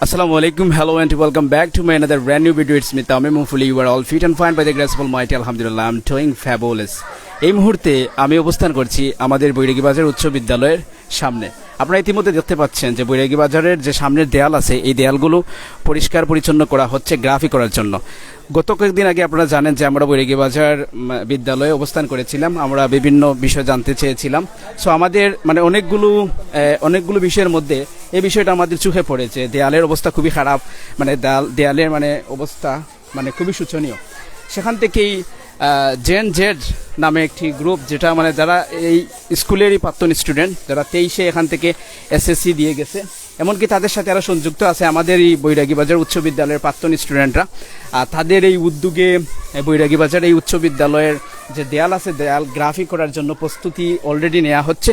Assalamu alaikum, hello and welcome back to my another brand new video. It's me Tamim. Hopefully you are all fit and fine by the grace of Almighty. Alhamdulillah, I'm doing fabulous. এই মুহূর্তে আমি অবস্থান করছি আমাদের বৈরাগী বাজার উচ্চ বিদ্যালয়ের সামনে আপনারা ইতিমধ্যে দেখতে পাচ্ছেন যে বৈরাগী বাজারের যে সামনের দেয়াল আছে এই দেয়ালগুলো পরিষ্কার পরিচ্ছন্ন করা হচ্ছে গ্রাফি করার জন্য গত কয়েকদিন আগে আপনারা জানেন যে আমরা বৈরাগী বাজার বিদ্যালয়ে অবস্থান করেছিলাম। আমরা বিভিন্ন বিষয় জানতে চেয়েছিলাম। সো আমাদের মানে অনেকগুলো অনেকগুলো বিষয়ের মধ্যে এই বিষয়টা আমাদের চোখে পড়েছে দেয়ালের অবস্থা খুবই খারাপ। মানে দেয়াল, দেয়ালের মানে অবস্থা মানে খুবই শোচনীয়। সেখান থেকেই জেন জেড নামে একটি গ্রুপ যেটা মানে যারা এই স্কুলেরই প্রাক্তন স্টুডেন্ট যারা তেইশে এখান থেকে এসএসসি দিয়ে গেছে এমনকি তাদের সাথে আরও সংযুক্ত আছে আমাদের এই বৈরাগীবাজার উচ্চ বিদ্যালয়ের প্রাক্তন স্টুডেন্টরা। আর তাদের এই উদ্যোগে বৈরাগীবাজার এই উচ্চ বিদ্যালয়ের যে দেয়াল আছে, দেয়াল গ্রাফি করার জন্য প্রস্তুতি অলরেডি নেওয়া হচ্ছে।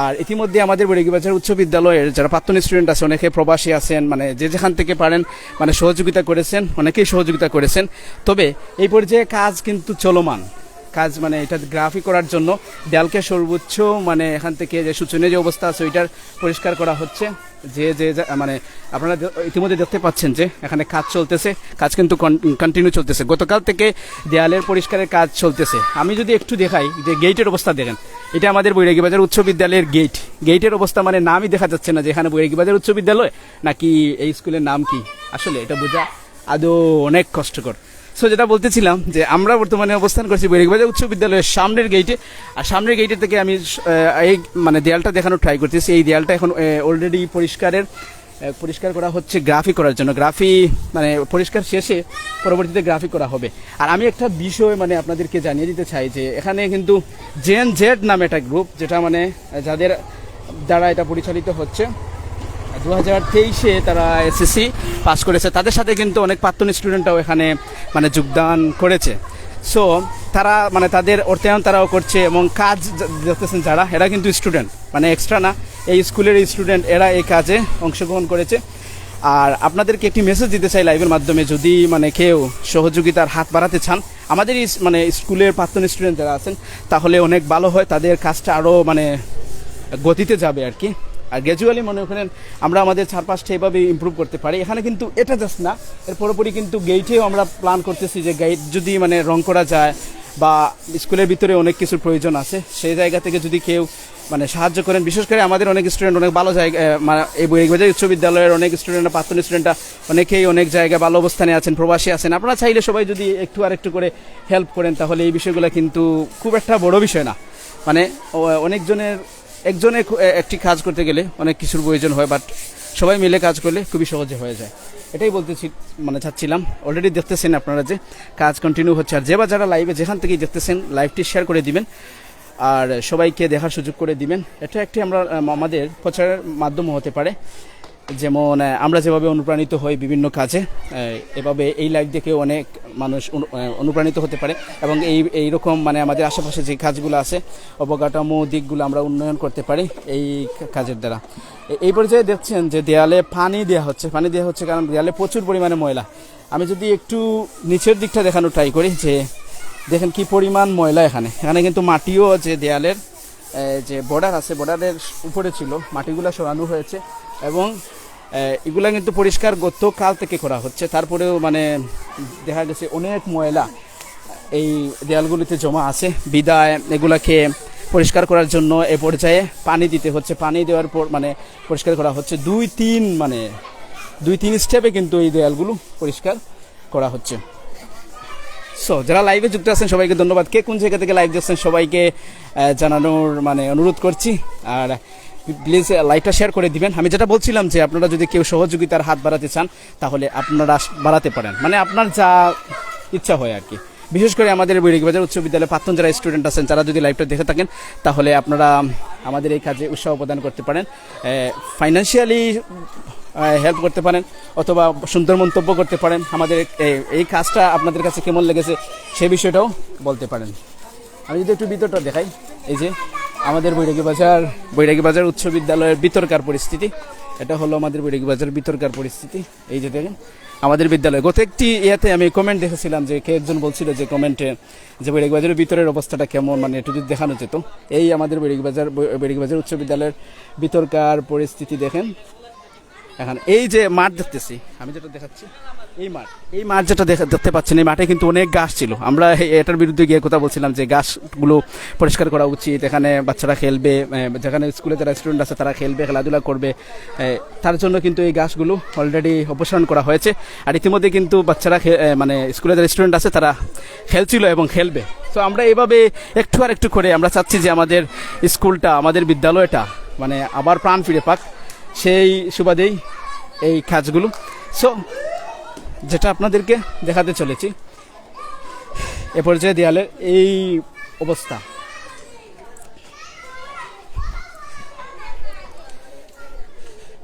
আর ইতিমধ্যে আমাদের বৈরাগীবাজার উচ্চ বিদ্যালয়ের যারা প্রাক্তন স্টুডেন্ট আছে, অনেকে প্রবাসী আছেন মানে যে যেখান থেকে পারেন মানে সহযোগিতা করেছেন, অনেকেই সহযোগিতা করেছেন। তবে এই পর্যায়ে কাজ কিন্তু চলমান। কাজ মানে এটা গ্রাফি করার জন্য দেয়ালকে সর্বোচ্চ মানে এখান থেকে যে সূচনীয় যে অবস্থা আছে, ওইটার পরিষ্কার করা হচ্ছে। যে যে মানে আপনারা ইতিমধ্যে দেখতে পাচ্ছেন যে এখানে কাজ চলতেছে, কাজ কিন্তু কন্টিনিউ চলতেছে। গতকাল থেকে দেয়ালের পরিষ্কারের কাজ চলতেছে। আমি যদি একটু দেখাই, যে গেটের অবস্থা দেখেন, এটা আমাদের বৈরাগী বাজার উচ্চ বিদ্যালয়ের গেট গেটের অবস্থা মানে নামই দেখা যাচ্ছে না যে এখানে বৈরাগী বাজার উচ্চ বিদ্যালয়, নাকি এই স্কুলের নাম কি? আসলে এটা বোঝা আদৌ অনেক কষ্টকর। সো যেটা বলতেছিলাম যে আমরা বর্তমানে অবস্থান করছি বৈরাগবাজার উচ্চ বিদ্যালয়ের সামনের গেটে আর সামনের গেটের থেকে আমি এই মানে দেয়ালটা দেখানোর ট্রাই করতেছি। এই দেয়ালটা এখন অলরেডি পরিষ্কারের পরিষ্কার করা হচ্ছে গ্রাফি করার জন্য। গ্রাফি মানে পরিষ্কার শেষে পরবর্তীতে গ্রাফি করা হবে। আর আমি একটা বিষয় মানে আপনাদেরকে জানিয়ে দিতে চাই যে এখানে কিন্তু জেন জেড নামে একটা গ্রুপ যেটা মানে যাদের দ্বারা এটা পরিচালিত হচ্ছে। দু হাজার তেইশে তারা এসএসসি পাস করেছে। তাদের সাথে কিন্তু অনেক প্রাক্তন স্টুডেন্টরাও এখানে মানে যোগদান করেছে। সো তারা মানে তাদের অর্থায়ন তারাও করছে এবং কাজ দেখতেছেন যারা, এরা কিন্তু স্টুডেন্ট। মানে এক্সট্রা না, এই স্কুলের স্টুডেন্ট, এরা এই কাজে অংশগ্রহণ করেছে। আর আপনাদেরকে একটি মেসেজ দিতে চাই লাইভের মাধ্যমে, যদি মানে কেউ সহযোগিতার হাত বাড়াতে চান। আমাদের মানে স্কুলের প্রাক্তন স্টুডেন্ট যারা আছেন, তাহলে অনেক ভালো হয়, তাদের কাজটা আরও মানে গতিতে যাবে আর কি। আর গ্র্যাজুয়ালি মনে করেন আমরা আমাদের চারপাশটা এভাবে ইমপ্রুভ করতে পারি। এখানে কিন্তু এটা জাস্ট না, এর পুরোপুরি কিন্তু গেইটেও আমরা প্ল্যান করতেছি যে গেট যদি মানে রং করা যায় বা স্কুলের ভিতরে অনেক কিছুর প্রয়োজন আছে, সেই জায়গা থেকে যদি কেউ মানে সাহায্য করেন, বিশেষ করে আমাদের অনেক স্টুডেন্ট অনেক ভালো জায়গা মানে এই বিদ্যালয়ের অনেক স্টুডেন্টরা প্রাক্তন স্টুডেন্টরা অনেকেই অনেক জায়গায় ভালো অবস্থানে আছেন, প্রবাসী আছেন। আপনারা চাইলে সবাই যদি একটু আর একটু করে হেল্প করেন, তাহলে এই বিষয়গুলো কিন্তু খুব একটা বড় বিষয় না। মানে অনেকজনের একজনে একটি কাজ করতে গেলে অনেক কিছুর প্রয়োজন হয় বাট সবাই মিলে কাজ করলে খুবই সহজে হয়ে যায়। এটাই বলতেছি মানে চাচ্ছিলাম। অলরেডি দেখতেছেন আপনারা যে কাজ কন্টিনিউ হচ্ছে, আর যে বা যারা লাইভে যেখান থেকেই দেখতেছেন লাইভটি শেয়ার করে দিবেন, আর সবাইকে দেখার সুযোগ করে দিবেন। এটা একটি আমরা আমাদের প্রচারের মাধ্যম হতে পারে। যেমন আমরা যেভাবে অনুপ্রাণিত হই বিভিন্ন কাজে এভাবে এই লাইভ দেখে অনেক মানুষ অনু- অনুপ্রাণিত হতে পারে এবং এই এইরকম মানে আমাদের আশেপাশে যে কাজগুলো আছে, অবকাঠামো দিকগুলো আমরা উন্নয়ন করতে পারি এই কাজের দ্বারা। এই পর্যায়ে দেখছেন যে দেয়ালে পানি দেওয়া হচ্ছে। পানি দেওয়া হচ্ছে কারণ দেয়ালে প্রচুর পরিমাণে ময়লা। আমি যদি একটু নিচের দিকটা দেখানোর ট্রাই করি যে, দেখেন কি পরিমাণ ময়লা এখানে। এখানে কিন্তু মাটিও যে দেয়ালের যে বর্ডার আছে বর্ডারের উপরে ছিল, মাটিগুলো সরানো হয়েছে। এবং এগুলা কিন্তু পরিষ্কার গতকাল থেকে করা হচ্ছে। তারপরেও মানে দেখা গেছে অনেক ময়লা এই দেয়ালগুলিতে জমা আছে। বিদায়, এগুলাকে পরিষ্কার করার জন্য এ পর্যায়ে পানি দিতে হচ্ছে। পানি দেওয়ার পর মানে পরিষ্কার করা হচ্ছে। দুই তিন মানে দুই তিন স্টেপে কিন্তু এই দেয়ালগুলো পরিষ্কার করা হচ্ছে। সো যারা লাইভে যুক্ত আছেন, সবাইকে ধন্যবাদ। কে কোন জায়গা থেকে লাইভ দেখছেন, সবাইকে জানানোর মানে অনুরোধ করছি। আর প্লিজ লাইভটা শেয়ার করে দিবেন। আমি যেটা বলছিলাম যে আপনারা যদি কেউ সহযোগিতার হাত বাড়াতে চান, তাহলে আপনারা বাড়াতে পারেন। মানে আপনার যা ইচ্ছা হয় আর কি। বিশেষ করে আমাদের বৈরাগীবাজার উচ্চ বিদ্যালয়ে প্রাক্তন যারা স্টুডেন্ট আছেন যারা যদি লাইভটা দেখে থাকেন, তাহলে আপনারা আমাদের এই কাজে উৎসাহ প্রদান করতে পারেন। ফাইন্যান্সিয়ালি হেল্প করতে পারেন, অথবা সুন্দর মন্তব্য করতে পারেন। আমাদের এই কাজটা আপনাদের কাছে কেমন লেগেছে সে বিষয়টাও বলতে পারেন। আমি যদি একটু ভিতরটা দেখাই, এই যে আমাদের বৈরাগী বাজার বৈরাগী বাজার উচ্চ বিদ্যালয়ের বিতর্কার পরিস্থিতি। এটা হলো আমাদের বৈরাগী বাজার বিতর্কার পরিস্থিতি। এই যে দেখেন, আমাদের বিদ্যালয়। গত একটি ইয়েতে আমি কমেন্ট দেখেছিলাম যে কে একজন বলছিল যে কমেন্টে যে বৈরাগী বাজারের ভিতরের অবস্থাটা কেমন মানে একটু যদি দেখানো যেত। এই আমাদের বৈরাগী বাজার বৈরাগী বাজার উচ্চ বিদ্যালয়ের বিতর্কার পরিস্থিতি দেখেন। এখন এই যে মাঠ দেখতেছি, আমি যেটা দেখাচ্ছি, এই মাঠ এই মাঠ যেটা দেখা- দেখতে পাচ্ছেন, এই মাঠে কিন্তু অনেক গাছ ছিল। আমরা এটার বিরুদ্ধে গিয়ে কথা বলছিলাম যে গাছগুলো পরিষ্কার করা উচিত, এখানে বাচ্চারা খেলবে যেখানে স্কুলে যারা স্টুডেন্ট আছে তারা খেলবে, খেলাধুলা করবে তার জন্য কিন্তু এই গাছগুলো অলরেডি অপসারণ করা হয়েছে। আর ইতিমধ্যে কিন্তু বাচ্চারা মানে স্কুলে যারা স্টুডেন্ট আছে তারা খেলছিল এবং খেলবে। তো আমরা এভাবে একটু আর একটু করে আমরা চাচ্ছি যে আমাদের স্কুলটা, আমাদের বিদ্যালয়টা মানে আবার প্রাণ ফিরে পাক। সেই সুবাদেই এই কাজগুলো। সো যেটা আপনাদেরকে দেখাতে চলেছি, এ পর্যায়ে দেয়ালের এই অবস্থা।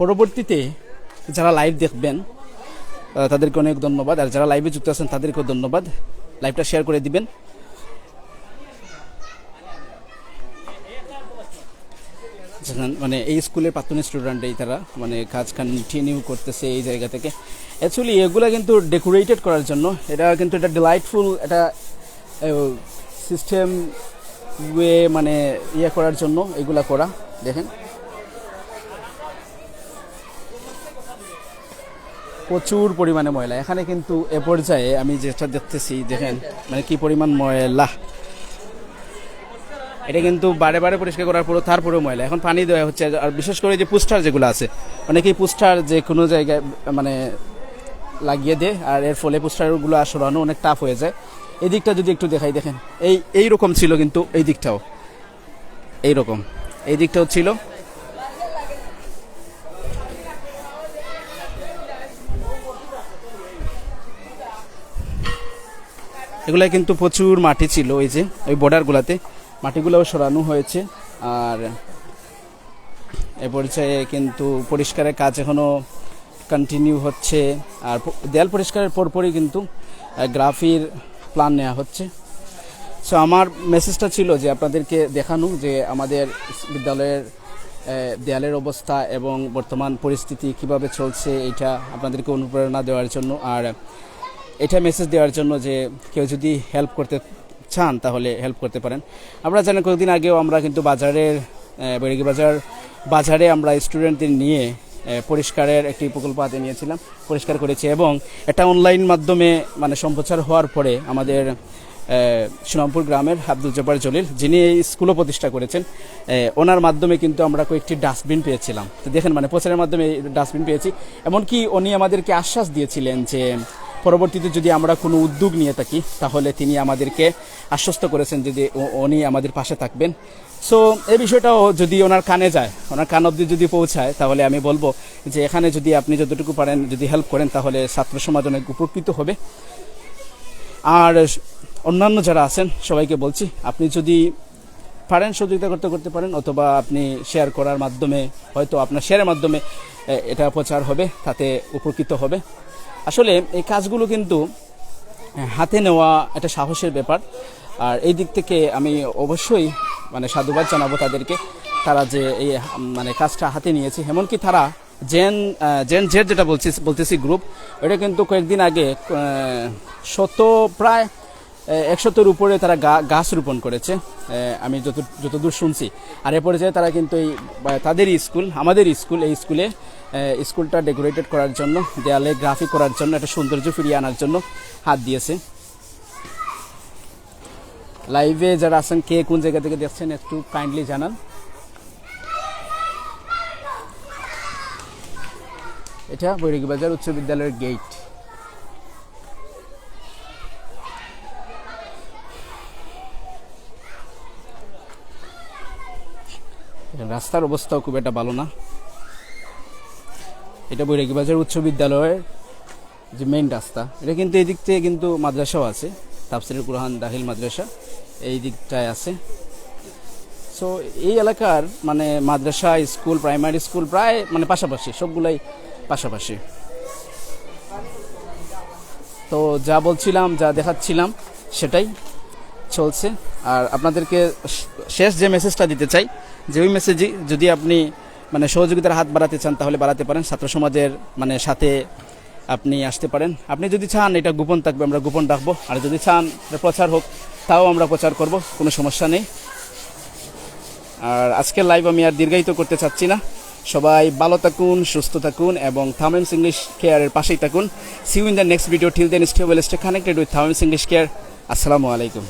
পরবর্তীতে যারা লাইভ দেখবেন তাদেরকে অনেক ধন্যবাদ। আর যারা লাইভে যুক্ত আছেন, তাদেরকেও ধন্যবাদ। লাইভটা শেয়ার করে দিবেন। মানে এই স্কুলের প্রাক্তন স্টুডেন্টই তারা মানে কাজ কন্টিনিউ করতেছে এই জায়গা থেকে। অ্যাকচুয়ালি এগুলা কিন্তু ডেকোরেটেড করার জন্য। এটা কিন্তু এটা ডিলাইটফুল এটা সিস্টেম ওয়ে মানে ইয়ে করার জন্য এগুলা করা, দেখেন। প্রচুর পরিমাণে ময়লা। এখানে কিন্তু এ পর্যায়ে আমি যেটা দেখতেছি, দেখেন মানে কি পরিমাণ ময়লা। এটা কিন্তু বারে বারে পরিষ্কার করার পরও তারপরেও ময়লা। এখন পানি দেওয়া হচ্ছে, আর বিশেষ করে যে পুস্টার যেগুলো আছে, অনেকেই পুস্টার যে কোনো জায়গায় মানে লাগিয়ে দেয়, আর এর ফলে পুস্টারগুলো সরানো অনেক টাফ হয়ে যায়। এই দিকটা যদি একটু দেখাই, দেখেন, এই এই রকম ছিল কিন্তু এই দিকটাও। এই রকম। এই দিকটাও ছিল। এগুলা কিন্তু প্রচুর মাটি ছিল ওই যে, ওই বর্ডারগুলোতে মাটিগুলোও সরানো হয়েছে। আর এ পর্যায়ে কিন্তু পরিষ্কারের কাজ এখনও কন্টিনিউ হচ্ছে। আর দেয়াল পরিষ্কারের পরপরই কিন্তু গ্রাফির প্ল্যান নেওয়া হচ্ছে। সো আমার মেসেজটা ছিল যে আপনাদেরকে দেখানো যে আমাদের বিদ্যালয়ের দেয়ালের অবস্থা এবং বর্তমান পরিস্থিতি কীভাবে চলছে, এটা আপনাদেরকে অনুপ্রেরণা দেওয়ার জন্য। আর এটা মেসেজ দেওয়ার জন্য যে কেউ যদি হেল্প করতে চান, তাহলে হেল্প করতে পারেন। আমরা জানি কয়েকদিন আগেও আমরা কিন্তু বাজারের বেড়িগি বাজার, বাজারে আমরা স্টুডেন্টদের নিয়ে পরিষ্কারের একটি প্রকল্প হাতে নিয়েছিলাম, পরিষ্কার করেছি এবং এটা অনলাইন মাধ্যমে মানে সম্প্রচার হওয়ার পরে আমাদের সুনামপুর গ্রামের আব্দুল জব্বার জলিল, যিনি এই স্কুলও প্রতিষ্ঠা করেছেন ওনার মাধ্যমে কিন্তু আমরা কয়েকটি ডাস্টবিন পেয়েছিলাম। তো দেখেন মানে প্রচারের মাধ্যমে ডাস্টবিন পেয়েছি। এমনকি উনি আমাদেরকে আশ্বাস দিয়েছিলেন যে পরবর্তীতে যদি আমরা কোনো উদ্যোগ নিয়ে থাকি, তাহলে তিনি আমাদেরকে আশ্বস্ত করেছেন যদি উনি আমাদের পাশে থাকবেন। সো এই বিষয়টাও যদি ওনার কানে যায়, ওনার কান অব্দি যদি পৌঁছায়, তাহলে আমি বলব যে, এখানে যদি আপনি যতটুকু পারেন, যদি হেল্প করেন, তাহলে ছাত্র সমাজ অনেক উপকৃত হবে। আর অন্যান্য যারা আছেন, সবাইকে বলছি, আপনি যদি পারেন, সহযোগিতা করতে করতে পারেন, অথবা আপনি শেয়ার করার মাধ্যমে, হয়তো আপনার শেয়ারের মাধ্যমে এটা প্রচার হবে, তাতে উপকৃত হবে। আসলে এই কাজগুলো কিন্তু হ্যাঁ, হাতে নেওয়া একটা সাহসের ব্যাপার। আর এই দিক থেকে আমি অবশ্যই মানে সাধুবাদ জানাব তাদেরকে তারা যে এই মানে কাজটা হাতে নিয়েছে। এমনকি তারা জেন জেন জেড যেটা বলছি বলতেছি গ্রুপ এটা কিন্তু কয়েকদিন আগে শত প্রায় একশোতের উপরে তারা গাছ রোপণ করেছে। আমি যত যতদূর শুনছি। আর এ পর্যায়ে তারা কিন্তু এই বা তাদেরই স্কুল আমাদের স্কুল এই স্কুলে স্কুলটা ডেকোরেটেড করার জন্য, দেয়ালে গ্রাফিক করার জন্য, একটা সৌন্দর্য ফিরিয়ে আনার জন্য হাত দিয়েছে। লাইভে যারা আছেন, কে কোন জায়গা থেকে দেখছেন, একটু কাইন্ডলি জানান। এটা বৈরাগী বাজার উচ্চ বিদ্যালয়ের গেট রাস্তার অবস্থাও খুব একটা ভালো না। এটা বৈরাগীবাজার উচ্চ বিদ্যালয়ের যে মেইন রাস্তা। এটা কিন্তু এই দিক থেকে কিন্তু মাদ্রাসাও আছে তাফসিরুল কুরহান দাহিল মাদ্রাসা এই দিকটায় আছে। সো এই এলাকার মানে মাদ্রাসা, স্কুল প্রাইমারি স্কুল প্রায় মানে পাশাপাশি, সবগুলাই পাশাপাশি। তো যা বলছিলাম, যা দেখাচ্ছিলাম, সেটাই চলছে। আর আপনাদেরকে শেষ যে মেসেজটা দিতে চাই, যে ওই মেসেজই যদি আপনি মানে সহযোগিতার হাত বাড়াতে চান, তাহলে বাড়াতে পারেন। ছাত্র সমাজের মানে সাথে আপনি আসতে পারেন। আপনি যদি চান, এটা গোপন থাকবে, আমরা গোপন রাখব। আর যদি চান প্রচার হোক, তাও আমরা প্রচার করব, কোনো সমস্যা নেই। আর আজকের লাইভ আমি আর দীর্ঘায়িত করতে চাচ্ছি না। সবাই ভালো থাকুন, সুস্থ থাকুন, এবং থামেন্স ইংলিশ কেয়ারের পাশেই থাকুন। See you in the next video till then stay well stay connected with থামেন্স English care আসসালামু আলাইকুম।